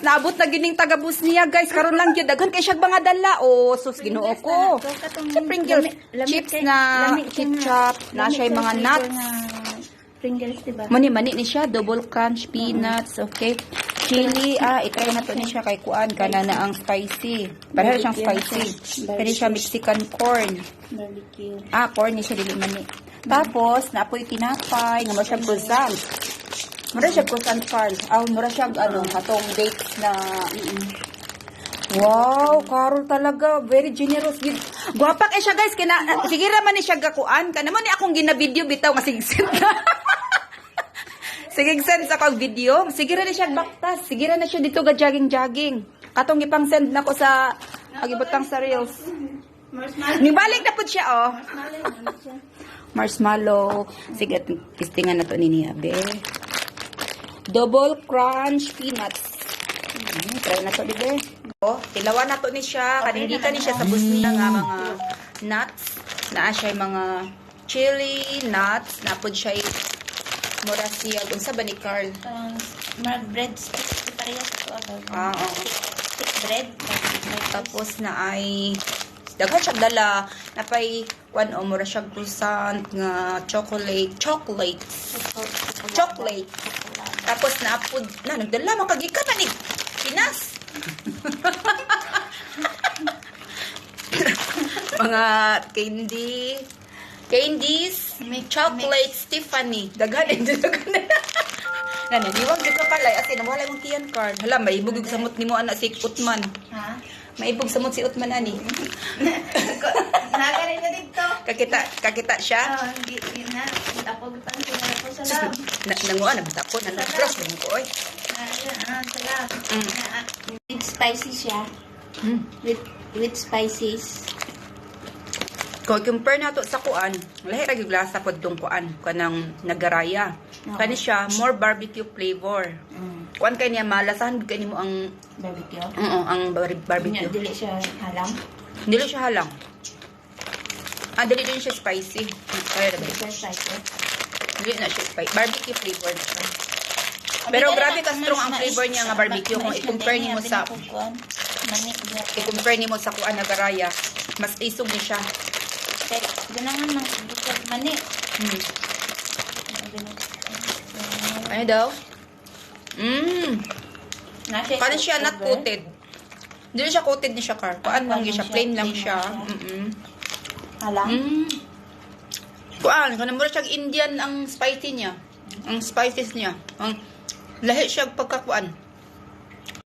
guys, naabot na gining tagabus niya guys. Karon lang gyud daghan kay siya mga dala. Oh, sus Ginoo ko. Pringles, chips na ketchup, na siya mga nuts. Pringles, diba? Mani mani ni siya, double crunch peanuts, okay. Chili, ah, itry na to ni siya kay kuan kana na ang spicy. Pareho siyang spicy. Kani siya Mexican corn. Barbecue. Ah, corn ni siya dili mani. Tapos naapoy tinapay, nga mo siya croissant. Mura siya croissant Carl. Ah, mura siya ano, katong dates na Wow, Carol talaga. Very generous. Gid. Gwapa kay siya guys. Kina, sige raman ni siya gakuan. Kana man ni akong gina-video bitaw nga sigsen na. Sige send sa kong video. Sige ra ni siya baktas. Sige ra na siya dito ga jogging-jogging. Katong ipang send na ko sa pagibutang sa reels. Nibalik na po siya oh. Marshmallow. ano. Sige, testingan na to ni Nia, be. Double crunch peanuts. Hmm, try na to, di be. Oh, tilawan na to ni siya. Kanindita ni siya sa bus niya nga mga nuts. Naa siya yung mga chili, nuts. Napod siya yung mura siya. Unsa ba ni Carl? Uh, mag bread sticks. Parehas ito. Ah, oo. Stick bread. Tapos na ay daghan siya dala. Na pay kwan o mura siya croissant nga chocolate chocolate. Chocolate. Tapos na apod na nagdala man kagikan na ni Pinas. Mga candy candies Mix- chocolate Tiffany daghan din daghan na naniwag dito kalay as in wala mong tiyan card. Hala may bugog samot nimo ana si Utman Ha? Maibog samot si Utman ani. Nagaling na dito. Kakita kakita siya. Ah, hindi na. Tapos tan ko na po sa lab. Na nanguan na basta ko na nag-brush mo ko oy. Ah, ah, sa lab. Mm. Ah, With spicy siya. Hmm. With with spices. Kung compare nato sa kuan, lahi ra gyud lasa pod tong kuan kanang nagaraya. Oo. Kani siya more barbecue flavor. Mm. Kuan kay niya malasahan kay nimo ang Barbecue. oo ang bar- Barbecue. barbecue. Dili siya halang. Dili siya halang. Ah, dili din siya spicy. Kaya Dili ra siya spicy. Dili na siya spicy. Barbecue flavor na siya. Pero grabe ka strong ang flavor niya nga barbecue kung i-compare nimo sa i-compare nimo sa kuan nagaraya, mas isog ni siya. Ganangan ng bukod mani. Hmm. Ano daw? Mmm. Kani siya not coated. Dili siya coated ni siya car. Kuan lang siya, plain lang siya. lang siya. Mm. Kuan, kana mo siya Indian ang spicy niya. Ang spices niya. Ang lahi siya pagkakuan.